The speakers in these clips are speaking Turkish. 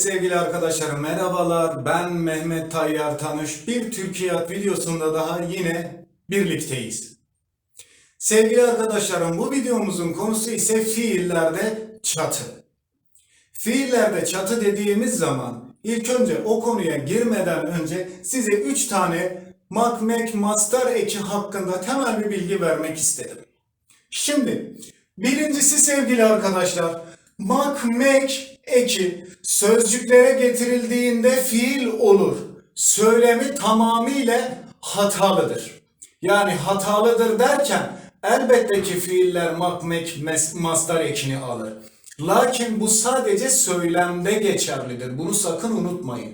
Sevgili arkadaşlarım merhabalar. Ben Mehmet Tayyar Tanış. Bir Türkiyat videosunda daha yine birlikteyiz. Sevgili arkadaşlarım bu videomuzun konusu ise fiillerde çatı. Fiillerde çatı dediğimiz zaman ilk önce o konuya girmeden önce size 3 tane makmek mastar eki hakkında temel bir bilgi vermek istedim. Şimdi birincisi sevgili arkadaşlar makmek eki sözcüklere getirildiğinde fiil olur. Söylemi tamamıyla hatalıdır. Yani hatalıdır derken elbette ki fiiller makmek mastar ekini alır. Lakin bu sadece söylemde geçerlidir. Bunu sakın unutmayın.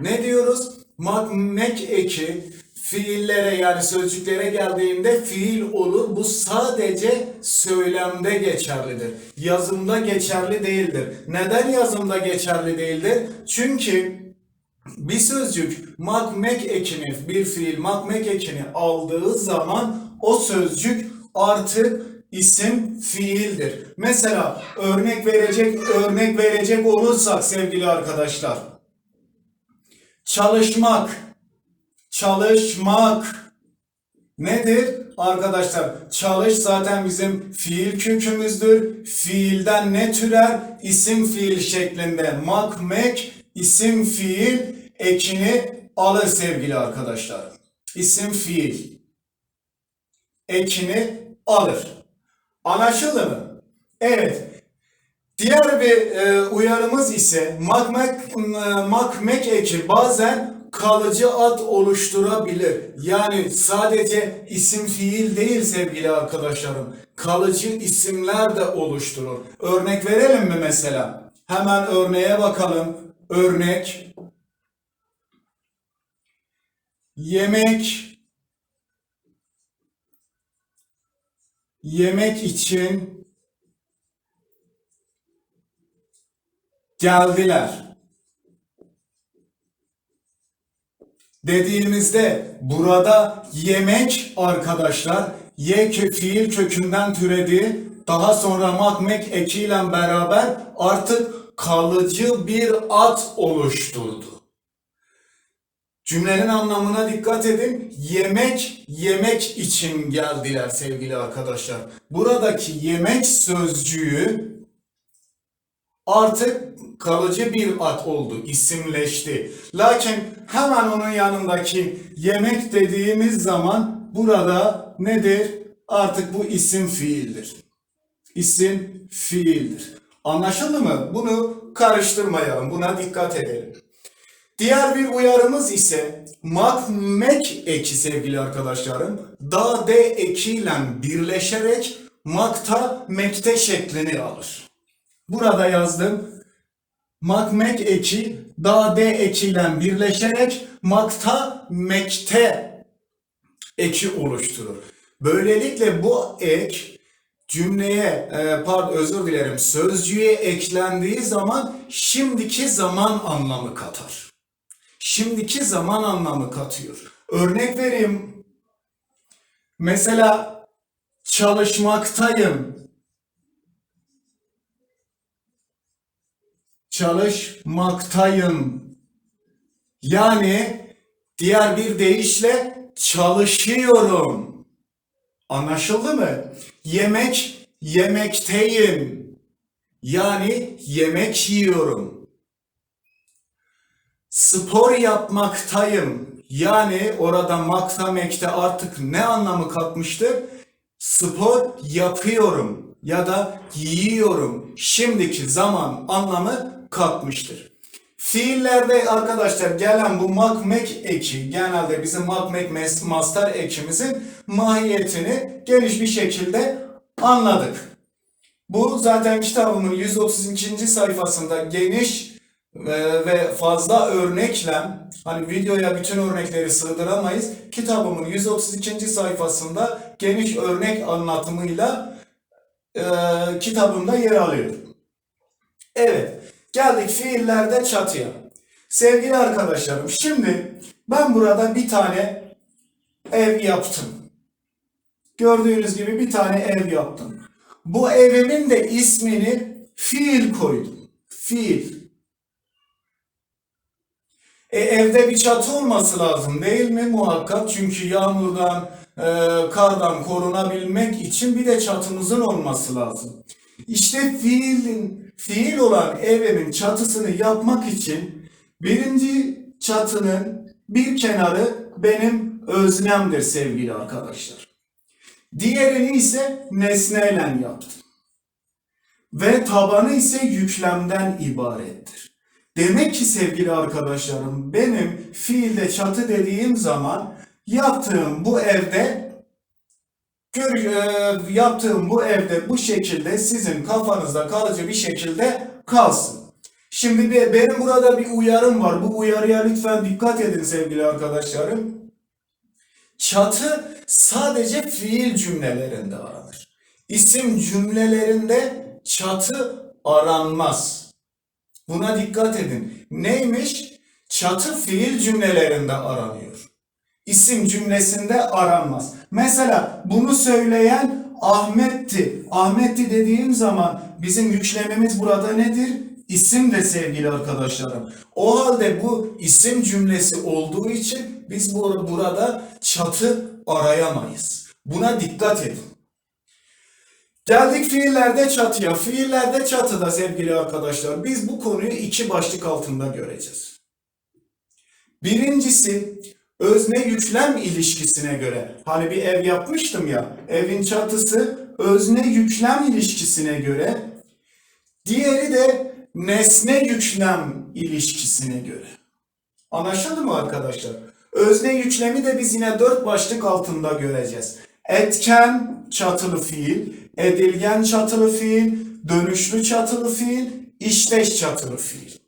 Ne diyoruz? Makmek eki fiillere yani sözcüklere geldiğinde fiil olur. Bu sadece söylemde geçerlidir. Yazımda geçerli değildir. Neden yazımda geçerli değildir? Çünkü bir sözcük makmek ekini, bir fiil makmek ekini aldığı zaman o sözcük artık isim fiildir. Mesela örnek verecek örnek verecek olursak sevgili arkadaşlar. Çalışmak, çalışmak nedir? Arkadaşlar çalış zaten bizim fiil kökümüzdür. Fiilden ne türer? İsim fiil şeklinde. Makmek isim fiil ekini alır sevgili arkadaşlar. İsim fiil ekini alır. Anlaşıldı mı? Evet. Diğer bir e, uyarımız ise makmek, e, makmek eki bazen kalıcı ad oluşturabilir. Yani sadece isim fiil değil sevgili arkadaşlarım. Kalıcı isimler de oluşturur. Örnek verelim mi mesela? Hemen örneğe bakalım. Örnek. Yemek. Yemek için geldiler. Dediğimizde burada yemek arkadaşlar ye kö fiil kökünden türedi. Daha sonra makmek ekiyle beraber artık kalıcı bir ad oluşturdu. Cümlenin anlamına dikkat edin. Yemek, yemek için geldiler sevgili arkadaşlar. Buradaki yemek sözcüğü artık kalıcı bir ad oldu, isimleşti. Lakin hemen onun yanındaki yemek dediğimiz zaman burada nedir? Artık bu isim fiildir. İsim fiildir. Anlaşıldı mı? Bunu karıştırmayalım, buna dikkat edelim. Diğer bir uyarımız ise makmek eki sevgili arkadaşlarım. Da de ekiyle birleşerek makta mekte şeklini alır. Burada yazdım. Makmek eki da de ekiyle birleşerek makta mekte eki oluşturur. Böylelikle bu ek cümleye e, pardon özür dilerim sözcüğe eklendiği zaman şimdiki zaman anlamı katar. Şimdiki zaman anlamı katıyor. Örnek vereyim. Mesela çalışmaktayım. Çalışmaktayım. Yani diğer bir deyişle çalışıyorum. Anlaşıldı mı? Yemek yemekteyim. Yani yemek yiyorum. Spor yapmaktayım. Yani orada makta mekte artık ne anlamı katmıştır? Spor yapıyorum ya da yiyorum. Şimdiki zaman anlamı katmıştır. Fiillerde arkadaşlar gelen bu makmek eki genelde bizim makmek mastar ekimizin mahiyetini geniş bir şekilde anladık. Bu zaten kitabımın 132. sayfasında geniş e, ve fazla örnekle hani videoya bütün örnekleri sığdıramayız. Kitabımın 132. sayfasında geniş örnek anlatımıyla e, kitabımda yer alıyor. Evet, geldik fiillerde çatıya. Sevgili arkadaşlarım, şimdi ben burada bir tane ev yaptım. Gördüğünüz gibi bir tane ev yaptım. Bu evimin de ismini fiil koydum. Fiil. E, evde bir çatı olması lazım değil mi muhakkak? Çünkü yağmurdan, e, kardan korunabilmek için bir de çatımızın olması lazım. İşte fiilin, fiil olan evimin çatısını yapmak için birinci çatının bir kenarı benim öznemdir sevgili arkadaşlar. Diğerini ise nesneyle yaptım. Ve tabanı ise yüklemden ibarettir. Demek ki sevgili arkadaşlarım benim fiilde çatı dediğim zaman yaptığım bu evde gör, e, yaptığım bu evde bu şekilde sizin kafanızda kalıcı bir şekilde kalsın. Şimdi bir, benim burada bir uyarım var. Bu uyarıya lütfen dikkat edin sevgili arkadaşlarım. Çatı sadece fiil cümlelerinde aranır. İsim cümlelerinde çatı aranmaz. Buna dikkat edin. Neymiş? Çatı fiil cümlelerinde aranıyor. İsim cümlesinde aranmaz. Mesela bunu söyleyen Ahmet'ti. Ahmet'ti dediğim zaman bizim yüklemimiz burada nedir? İsim de sevgili arkadaşlarım. O halde bu isim cümlesi olduğu için biz bu- burada çatı arayamayız. Buna dikkat edin. Geldik fiillerde çatıya. Fiillerde çatıda sevgili arkadaşlar biz bu konuyu iki başlık altında göreceğiz. Birincisi özne yüklem ilişkisine göre. Hani bir ev yapmıştım ya. Evin çatısı özne yüklem ilişkisine göre. Diğeri de nesne yüklem ilişkisine göre. Anlaşıldı mı arkadaşlar? Özne yüklemi de biz yine dört başlık altında göreceğiz. Etken çatılı fiil, edilgen çatılı fiil, dönüşlü çatılı fiil, işleş çatılı fiil.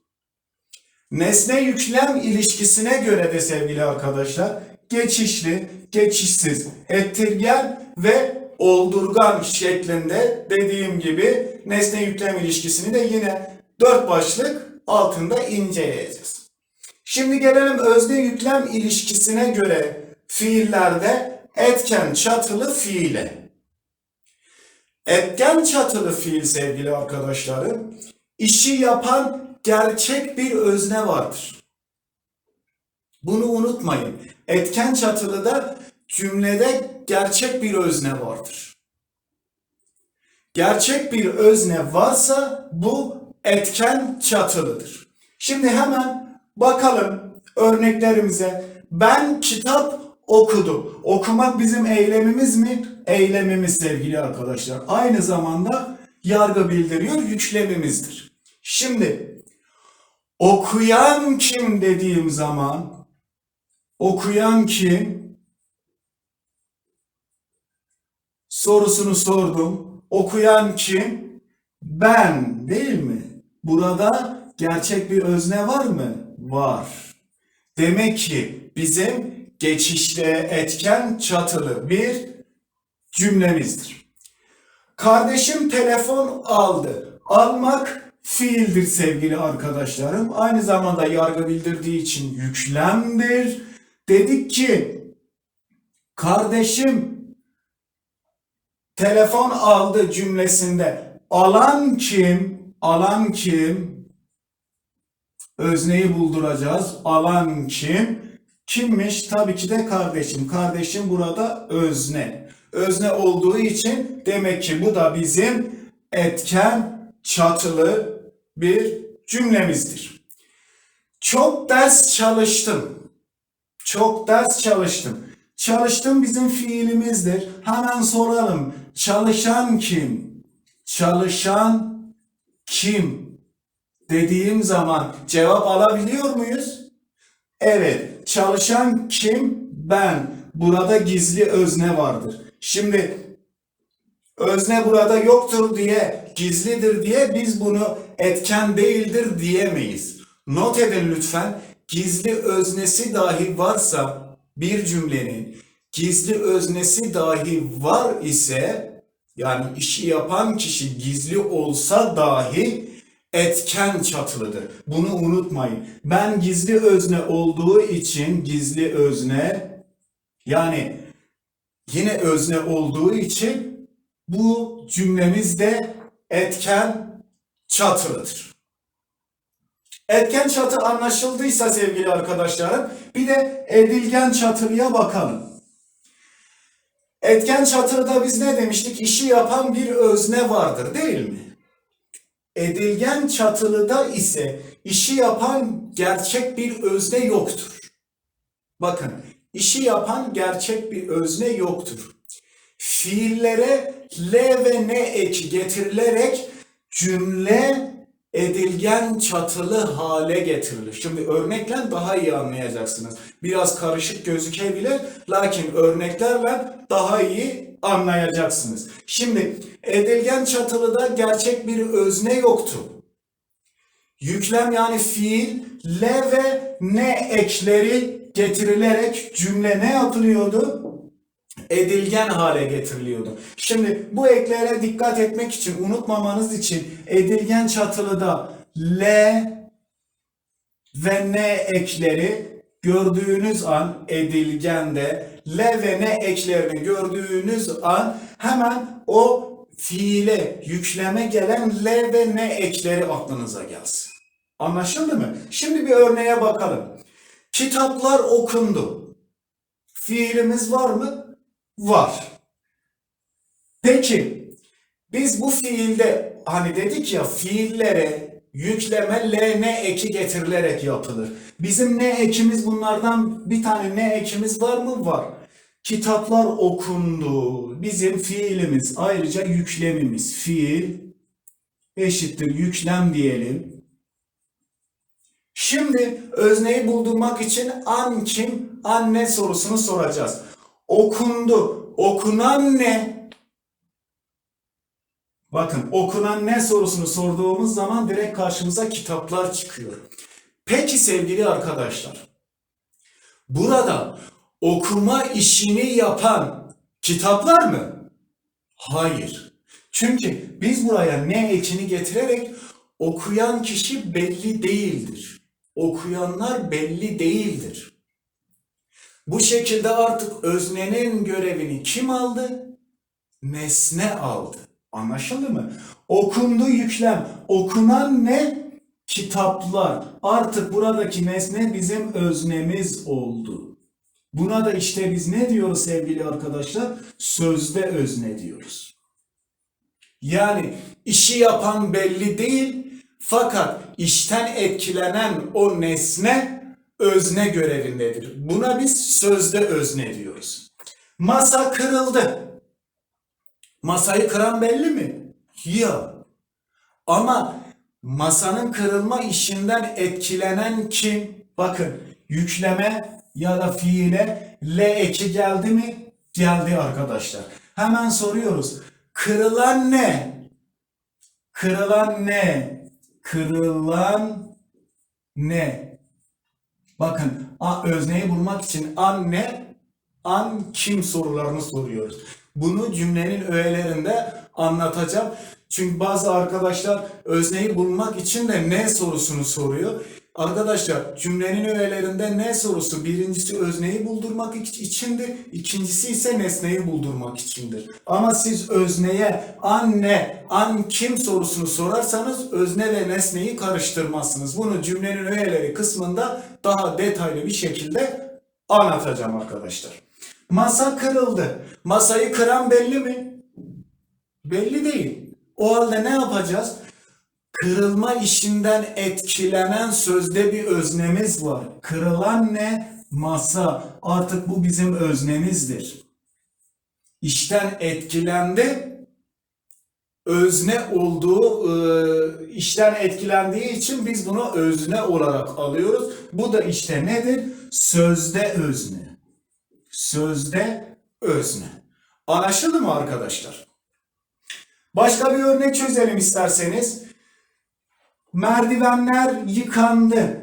Nesne yüklem ilişkisine göre de sevgili arkadaşlar geçişli, geçişsiz, ettirgen ve oldurgan şeklinde dediğim gibi nesne yüklem ilişkisini de yine dört başlık altında inceleyeceğiz. Şimdi gelelim özne yüklem ilişkisine göre fiillerde etken çatılı fiile. Etken çatılı fiil sevgili arkadaşlarım işi yapan gerçek bir özne vardır. Bunu unutmayın. Etken çatılıda cümlede gerçek bir özne vardır. Gerçek bir özne varsa bu etken çatılıdır. Şimdi hemen bakalım örneklerimize. Ben kitap okudum. Okumak bizim eylemimiz mi? Eylemimiz sevgili arkadaşlar. Aynı zamanda yargı bildiriyor yüklemimizdir. Şimdi okuyan kim dediğim zaman okuyan kim sorusunu sordum. Okuyan kim? Ben değil mi? Burada gerçek bir özne var mı? Var. Demek ki bizim geçişte etken çatılı bir cümlemizdir. Kardeşim telefon aldı. Almak fiildir sevgili arkadaşlarım. Aynı zamanda yargı bildirdiği için yüklemdir. Dedik ki kardeşim telefon aldı cümlesinde alan kim? Alan kim? Özneyi bulduracağız. Alan kim? Kimmiş? Tabii ki de kardeşim. Kardeşim burada özne. Özne olduğu için demek ki bu da bizim etken çatılı bir cümlemizdir. Çok ders çalıştım. Çok ders çalıştım. Çalıştım bizim fiilimizdir. Hemen soralım. Çalışan kim? Çalışan kim? Dediğim zaman cevap alabiliyor muyuz? Evet. Çalışan kim? Ben. Burada gizli özne vardır. Şimdi özne burada yoktur diye, gizlidir diye biz bunu etken değildir diyemeyiz. Not edin lütfen. Gizli öznesi dahi varsa bir cümlenin gizli öznesi dahi var ise yani işi yapan kişi gizli olsa dahi etken çatılıdır. Bunu unutmayın. Ben gizli özne olduğu için gizli özne yani yine özne olduğu için bu cümlemizde etken çatılıdır. Etken çatı anlaşıldıysa sevgili arkadaşlarım bir de edilgen çatılıya bakalım. Etken çatırda biz ne demiştik? İşi yapan bir özne vardır değil mi? Edilgen çatılıda ise işi yapan gerçek bir özne yoktur. Bakın, işi yapan gerçek bir özne yoktur. Fiillere l ve ne eki getirilerek cümle edilgen çatılı hale getirilir. Şimdi örnekle daha iyi anlayacaksınız. Biraz karışık gözükebilir lakin örneklerle daha iyi anlayacaksınız. Şimdi edilgen çatılıda gerçek bir özne yoktu. Yüklem yani fiil l ve ne ekleri getirilerek cümle ne yapılıyordu? Edilgen hale getiriliyordu. Şimdi bu eklere dikkat etmek için, unutmamanız için edilgen çatılıda L ve N ekleri gördüğünüz an edilgende L ve N eklerini gördüğünüz an hemen o fiile yükleme gelen L ve N ekleri aklınıza gelsin. Anlaşıldı mı? Şimdi bir örneğe bakalım. Kitaplar okundu. Fiilimiz var mı? Var. Peki biz bu fiilde hani dedik ya fiillere yükleme l ne eki getirilerek yapılır. Bizim ne ekimiz bunlardan bir tane ne ekimiz var mı? Var. Kitaplar okundu. Bizim fiilimiz ayrıca yüklemimiz. Fiil eşittir yüklem diyelim. Şimdi özneyi buldurmak için an kim, anne sorusunu soracağız. Okundu. Okunan ne? Bakın okunan ne sorusunu sorduğumuz zaman direkt karşımıza kitaplar çıkıyor. Peki sevgili arkadaşlar. Burada okuma işini yapan kitaplar mı? Hayır. Çünkü biz buraya ne ekini getirerek okuyan kişi belli değildir. Okuyanlar belli değildir. Bu şekilde artık öznenin görevini kim aldı? Nesne aldı. Anlaşıldı mı? Okundu yüklem. Okunan ne? Kitaplar. Artık buradaki nesne bizim öznemiz oldu. Buna da işte biz ne diyoruz sevgili arkadaşlar? Sözde özne diyoruz. Yani işi yapan belli değil fakat işten etkilenen o nesne özne görevindedir. Buna biz sözde özne diyoruz. Masa kırıldı. Masayı kıran belli mi? Yok. Ama masanın kırılma işinden etkilenen kim? Bakın yükleme ya da fiile L eki geldi mi? Geldi arkadaşlar. Hemen soruyoruz. Kırılan ne? Kırılan ne? Kırılan ne? Bakın a, özneyi bulmak için anne, an kim sorularını soruyoruz. Bunu cümlenin öğelerinde anlatacağım. Çünkü bazı arkadaşlar özneyi bulmak için de ne sorusunu soruyor. Arkadaşlar cümlenin öğelerinde ne sorusu birincisi özneyi buldurmak içindir. ikincisi ise nesneyi buldurmak içindir. Ama siz özneye anne, an kim sorusunu sorarsanız özne ve nesneyi karıştırmazsınız. Bunu cümlenin öğeleri kısmında daha detaylı bir şekilde anlatacağım arkadaşlar. Masa kırıldı. Masayı kıran belli mi? Belli değil. O halde ne yapacağız? Kırılma işinden etkilenen sözde bir öznemiz var. Kırılan ne? Masa. Artık bu bizim öznemizdir. İşten etkilendi. Özne olduğu, e, işten etkilendiği için biz bunu özne olarak alıyoruz. Bu da işte nedir? Sözde özne. Sözde özne. Anlaşıldı mı arkadaşlar? Başka bir örnek çözelim isterseniz. Merdivenler yıkandı.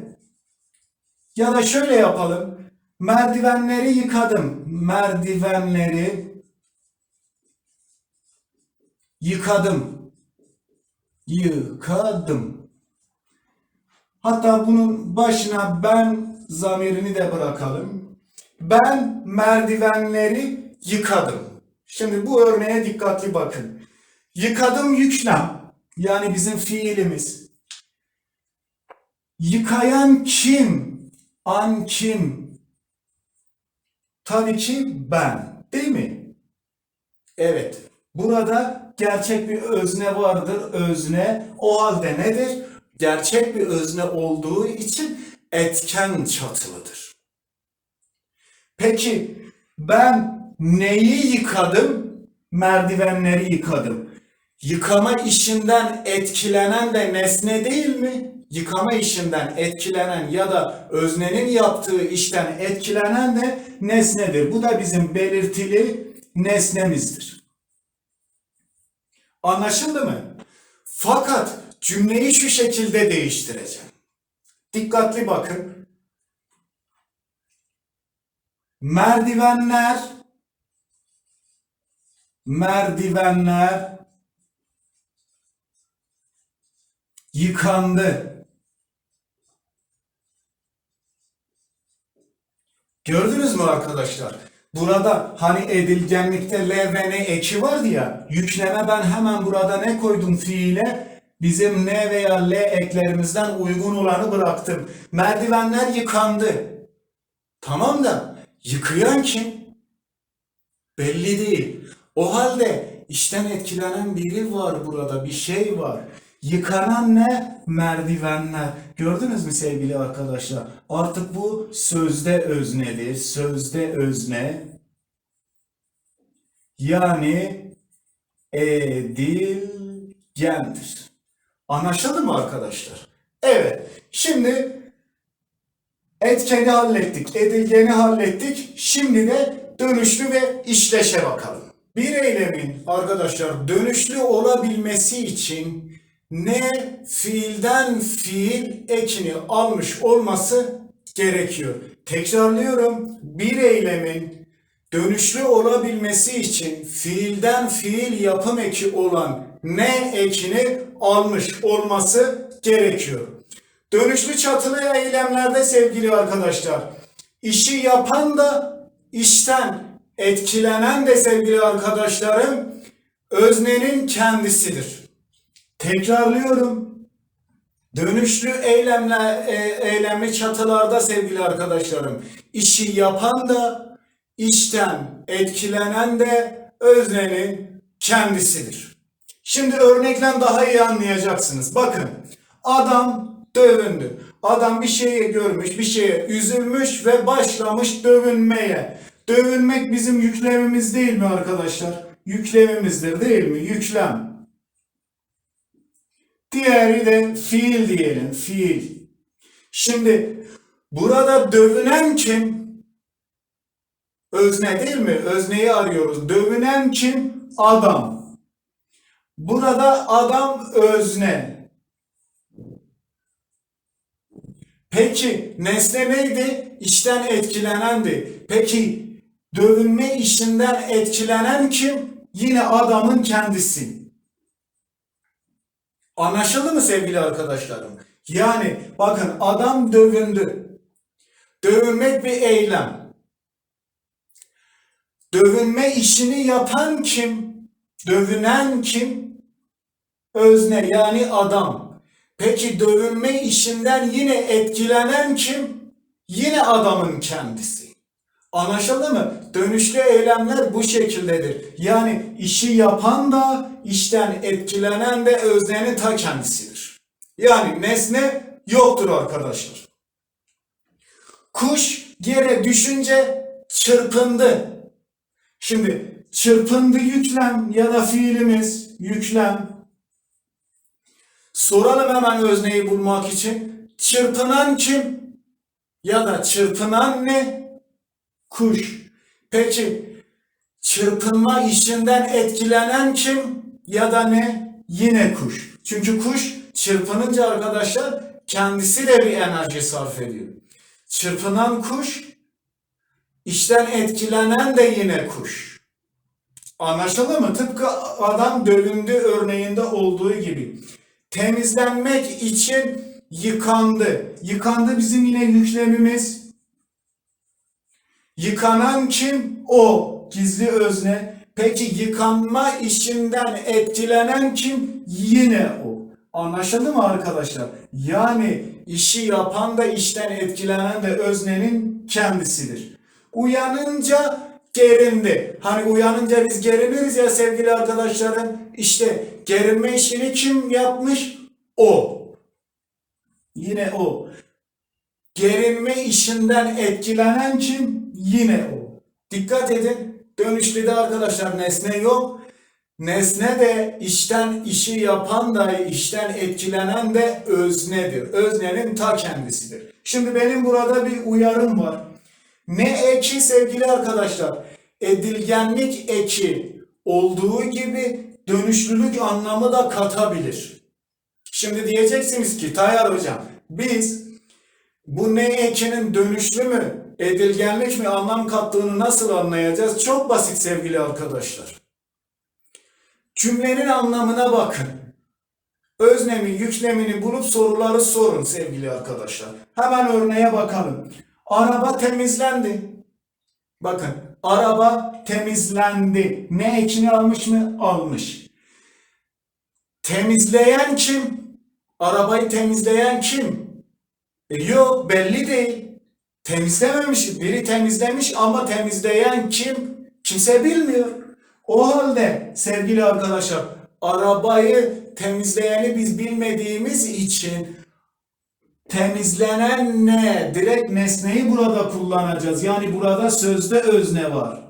Ya da şöyle yapalım. Merdivenleri yıkadım. Merdivenleri yıkadım. Yıkadım. Hatta bunun başına ben zamirini de bırakalım. Ben merdivenleri yıkadım. Şimdi bu örneğe dikkatli bakın. Yıkadım yüklem. Yani bizim fiilimiz. Yıkayan kim? An kim? Tabii ki ben. Değil mi? Evet. Burada gerçek bir özne vardır. Özne o halde nedir? Gerçek bir özne olduğu için etken çatılıdır. Peki ben neyi yıkadım? Merdivenleri yıkadım. Yıkama işinden etkilenen de nesne değil mi? Yıkama işinden etkilenen ya da öznenin yaptığı işten etkilenen de nesnedir. Bu da bizim belirtili nesnemizdir. Anlaşıldı mı? Fakat cümleyi şu şekilde değiştireceğim. Dikkatli bakın. Merdivenler merdivenler yıkandı. Gördünüz mü arkadaşlar? Burada hani edilgenlikte L ve N eki vardı ya. Yükleme ben hemen burada ne koydum fiile? Bizim N veya L eklerimizden uygun olanı bıraktım. Merdivenler yıkandı. Tamam da yıkayan kim? Belli değil. O halde işten etkilenen biri var burada, bir şey var. Yıkanan ne? Merdivenler. Gördünüz mü sevgili arkadaşlar? Artık bu sözde öznedir. Sözde özne. Yani edilgendir. Anlaşıldı mı arkadaşlar? Evet. Şimdi etkeni hallettik, edilgeni hallettik. Şimdi de dönüşlü ve işleşe bakalım. Bir eylemin arkadaşlar dönüşlü olabilmesi için ne fiilden fiil ekini almış olması gerekiyor. Tekrarlıyorum. Bir eylemin dönüşlü olabilmesi için fiilden fiil yapım eki olan ne ekini almış olması gerekiyor. Dönüşlü çatılı eylemlerde sevgili arkadaşlar, işi yapan da işten etkilenen de sevgili arkadaşlarım öznenin kendisidir. Tekrarlıyorum. Dönüşlü eylemler, e, eylemli çatılarda sevgili arkadaşlarım işi yapan da işten etkilenen de öznenin kendisidir. Şimdi örnekten daha iyi anlayacaksınız. Bakın adam dövündü. Adam bir şeyi görmüş, bir şeye üzülmüş ve başlamış dövünmeye. Dövünmek bizim yüklemimiz değil mi arkadaşlar? Yüklemimizdir değil mi? Yüklem. Diğeri de fiil diyelim. Fiil. Şimdi burada dövünen kim? Özne değil mi? Özneyi arıyoruz. Dövünen kim? Adam. Burada adam özne. Peki nesne neydi? İşten etkilenendi. Peki dövünme işinden etkilenen kim? Yine adamın kendisi. Anlaşıldı mı sevgili arkadaşlarım? Yani bakın adam dövündü. Dövünmek bir eylem. Dövünme işini yapan kim? Dövünen kim? Özne yani adam. Peki dövünme işinden yine etkilenen kim? Yine adamın kendisi. Anlaşıldı mı? Dönüşlü eylemler bu şekildedir. Yani işi yapan da işten etkilenen de öznenin ta kendisidir. Yani nesne yoktur arkadaşlar. Kuş yere düşünce çırpındı. Şimdi çırpındı yüklem ya da fiilimiz yüklem. Soralım hemen özneyi bulmak için. Çırpınan kim? Ya da çırpınan ne? Kuş. Peki çırpınma işinden etkilenen kim? Ya da ne? Yine kuş. Çünkü kuş çırpınınca arkadaşlar kendisi de bir enerji sarf ediyor. Çırpınan kuş işten etkilenen de yine kuş. Anlaşıldı mı? Tıpkı adam dövündü örneğinde olduğu gibi. Temizlenmek için yıkandı. Yıkandı bizim yine yüklemimiz. Yıkanan kim? O. Gizli özne. Peki yıkanma işinden etkilenen kim? Yine o. Anlaşıldı mı arkadaşlar? Yani işi yapan da işten etkilenen de öznenin kendisidir. Uyanınca gerindi. Hani uyanınca biz geriniriz ya sevgili arkadaşlarım. İşte gerinme işini kim yapmış? O. Yine o. Gerinme işinden etkilenen kim? Yine o. Dikkat edin. Dönüşlüde arkadaşlar nesne yok. Nesne de işten işi yapan da işten etkilenen de öznedir. Öznenin ta kendisidir. Şimdi benim burada bir uyarım var. Ne eki sevgili arkadaşlar? Edilgenlik eki olduğu gibi dönüşlülük anlamı da katabilir. Şimdi diyeceksiniz ki Tayyar hocam biz bu ne ekinin dönüşlü mü, edilgenlik mi anlam kattığını nasıl anlayacağız? Çok basit sevgili arkadaşlar. Cümlenin anlamına bakın. Öznemi, yüklemini bulup soruları sorun sevgili arkadaşlar. Hemen örneğe bakalım. Araba temizlendi. Bakın, araba temizlendi. Ne ekini almış mı? Almış. Temizleyen kim? Arabayı temizleyen kim? E, yok belli değil. Temizlememiş. Biri temizlemiş ama temizleyen kim? Kimse bilmiyor. O halde sevgili arkadaşlar arabayı temizleyeni biz bilmediğimiz için temizlenen ne? Direkt nesneyi burada kullanacağız. Yani burada sözde özne var.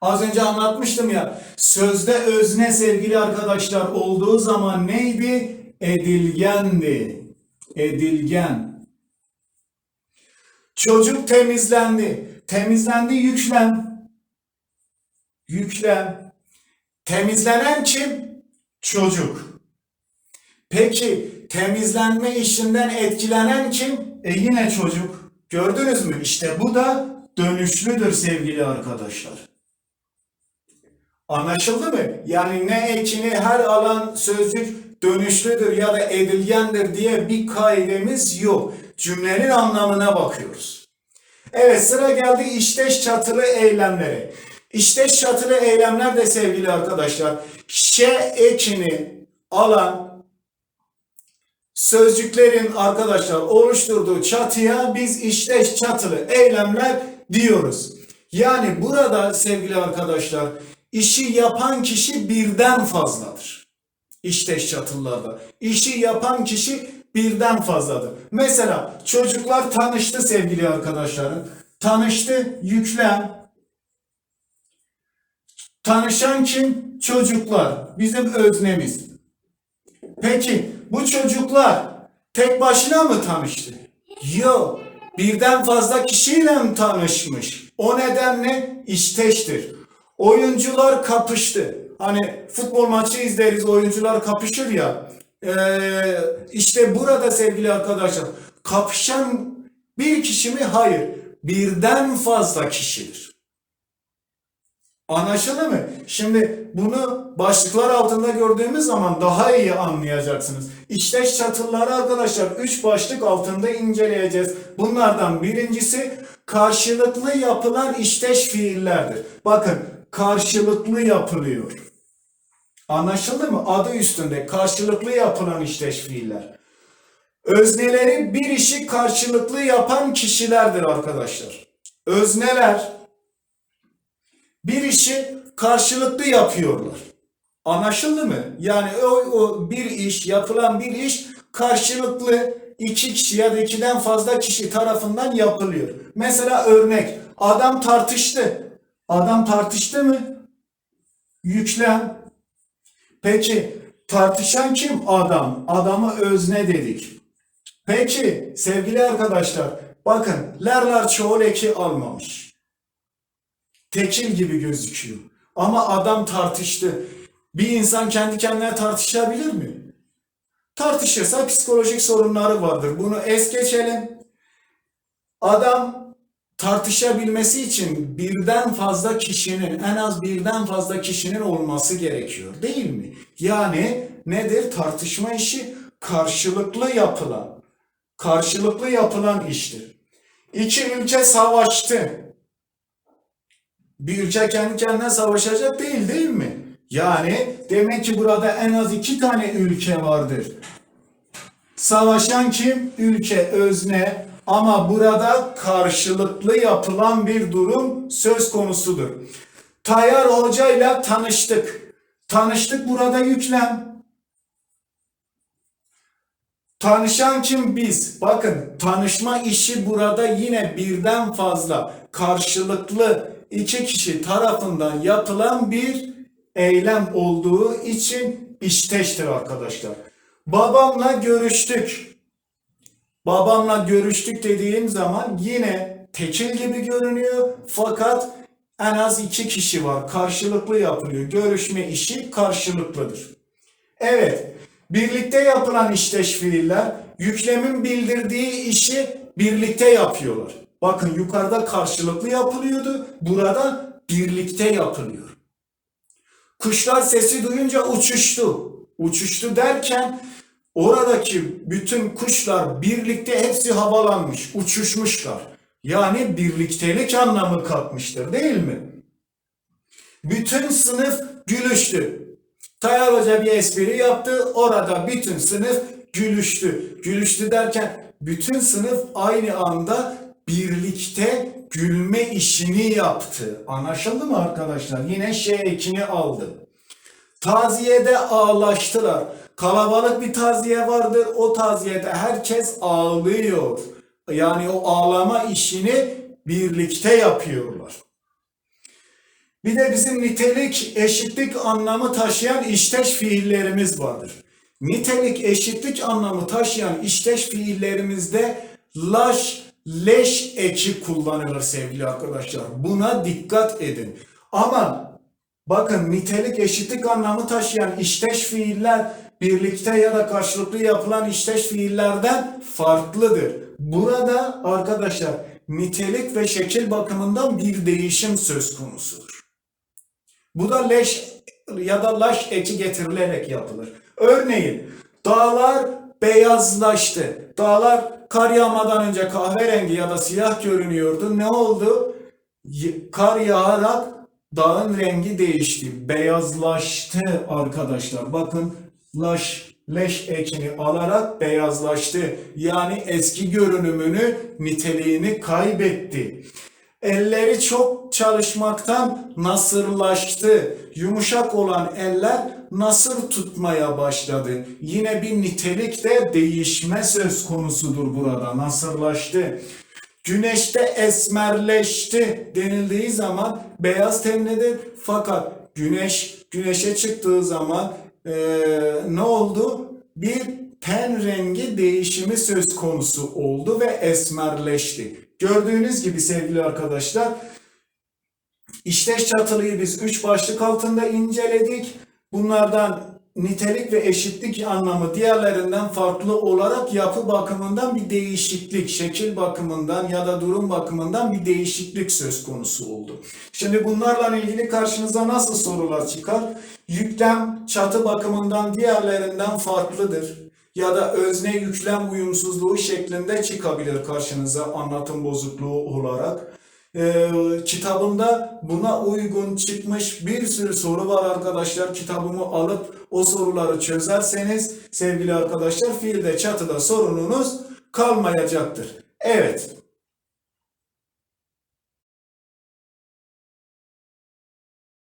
Az önce anlatmıştım ya. Sözde özne sevgili arkadaşlar olduğu zaman neydi? Edilgendi. Edilgen. Çocuk temizlendi. Temizlendi yüklem. Yüklem. Temizlenen kim? Çocuk. Peki temizlenme işinden etkilenen kim? E yine çocuk. Gördünüz mü? İşte bu da dönüşlüdür sevgili arkadaşlar. Anlaşıldı mı? Yani ne ekini her alan sözcük dönüşlüdür ya da edilgendir diye bir kaidemiz yok. Cümlenin anlamına bakıyoruz. Evet sıra geldi işteş çatılı eylemlere. İşteş çatılı eylemler de sevgili arkadaşlar şe ekini alan sözcüklerin arkadaşlar oluşturduğu çatıya biz işteş çatılı eylemler diyoruz. Yani burada sevgili arkadaşlar işi yapan kişi birden fazladır. İşteş çatılılarda. İşi yapan kişi birden fazladır. Mesela çocuklar tanıştı sevgili arkadaşlarım. Tanıştı yüklem. Tanışan kim? Çocuklar. Bizim öznemiz. Peki bu çocuklar tek başına mı tanıştı? Yok. Birden fazla kişiyle mi tanışmış? O nedenle işteştir. Oyuncular kapıştı. Hani futbol maçı izleriz oyuncular kapışır ya. Ee, işte burada sevgili arkadaşlar kapışan bir kişi mi? Hayır. Birden fazla kişidir. Anlaşıldı mı? Şimdi bunu başlıklar altında gördüğümüz zaman daha iyi anlayacaksınız. İşteş çatılları arkadaşlar 3 başlık altında inceleyeceğiz. Bunlardan birincisi karşılıklı yapılan işteş fiillerdir. Bakın karşılıklı yapılıyor. Anlaşıldı mı? Adı üstünde karşılıklı yapılan işteş fiiller. Özneleri bir işi karşılıklı yapan kişilerdir arkadaşlar. Özneler bir işi karşılıklı yapıyorlar. Anlaşıldı mı? Yani o, o bir iş, yapılan bir iş karşılıklı iki kişi ya da ikiden fazla kişi tarafından yapılıyor. Mesela örnek, adam tartıştı. Adam tartıştı mı? Yüklem. Peki tartışan kim? Adam. Adamı özne dedik. Peki sevgili arkadaşlar bakın lerler çoğul eki almamış. Tekil gibi gözüküyor. Ama adam tartıştı. Bir insan kendi kendine tartışabilir mi? Tartışırsa psikolojik sorunları vardır. Bunu es geçelim. Adam tartışabilmesi için birden fazla kişinin, en az birden fazla kişinin olması gerekiyor. Değil mi? Yani nedir? Tartışma işi karşılıklı yapılan, karşılıklı yapılan iştir. İki ülke savaştı. Bir ülke kendi kendine savaşacak değil değil mi? Yani demek ki burada en az iki tane ülke vardır. Savaşan kim? Ülke, özne. Ama burada karşılıklı yapılan bir durum söz konusudur. Tayyar Hoca ile tanıştık. Tanıştık burada yüklem. Tanışan kim biz? Bakın tanışma işi burada yine birden fazla karşılıklı iki kişi tarafından yapılan bir eylem olduğu için işteştir arkadaşlar. Babamla görüştük. Babamla görüştük dediğim zaman yine tekil gibi görünüyor fakat en az iki kişi var. Karşılıklı yapılıyor. Görüşme işi karşılıklıdır. Evet, birlikte yapılan işteş fiiller yüklemin bildirdiği işi birlikte yapıyorlar. Bakın yukarıda karşılıklı yapılıyordu, burada birlikte yapılıyor. Kuşlar sesi duyunca uçuştu. Uçuştu derken oradaki bütün kuşlar birlikte hepsi havalanmış, uçuşmuşlar. Yani birliktelik anlamı katmıştır değil mi? Bütün sınıf gülüştü. Tayyar Hoca bir espri yaptı. Orada bütün sınıf gülüştü. Gülüştü derken bütün sınıf aynı anda birlikte gülme işini yaptı. Anlaşıldı mı arkadaşlar? Yine şey ekini aldı. Taziyede ağlaştılar. Kalabalık bir taziye vardır. O taziyede herkes ağlıyor. Yani o ağlama işini birlikte yapıyorlar. Bir de bizim nitelik, eşitlik anlamı taşıyan işteş fiillerimiz vardır. Nitelik, eşitlik anlamı taşıyan işteş fiillerimizde laş, leş eki kullanılır sevgili arkadaşlar. Buna dikkat edin. Ama bakın nitelik, eşitlik anlamı taşıyan işteş fiiller birlikte ya da karşılıklı yapılan işteş fiillerden farklıdır. Burada arkadaşlar nitelik ve şekil bakımından bir değişim söz konusudur. Bu da leş ya da laş eki getirilerek yapılır. Örneğin dağlar beyazlaştı. Dağlar kar yağmadan önce kahverengi ya da siyah görünüyordu. Ne oldu? Kar yağarak dağın rengi değişti. Beyazlaştı arkadaşlar. Bakın laş leş ekini alarak beyazlaştı. Yani eski görünümünü, niteliğini kaybetti. Elleri çok çalışmaktan nasırlaştı. Yumuşak olan eller nasır tutmaya başladı. Yine bir nitelikte değişme söz konusudur burada. Nasırlaştı. Güneşte esmerleşti denildiği zaman beyaz tenlidir. Fakat güneş güneşe çıktığı zaman eee, ne oldu? Bir ten rengi değişimi söz konusu oldu ve esmerleşti. Gördüğünüz gibi sevgili arkadaşlar İşteş çatılıyı biz üç başlık altında inceledik. Bunlardan nitelik ve eşitlik anlamı diğerlerinden farklı olarak yapı bakımından bir değişiklik, şekil bakımından ya da durum bakımından bir değişiklik söz konusu oldu. Şimdi bunlarla ilgili karşınıza nasıl sorular çıkar? Yüklem çatı bakımından diğerlerinden farklıdır ya da özne yüklem uyumsuzluğu şeklinde çıkabilir karşınıza anlatım bozukluğu olarak. Ee, kitabımda buna uygun çıkmış bir sürü soru var arkadaşlar. Kitabımı alıp o soruları çözerseniz sevgili arkadaşlar fiilde çatıda sorununuz kalmayacaktır. Evet.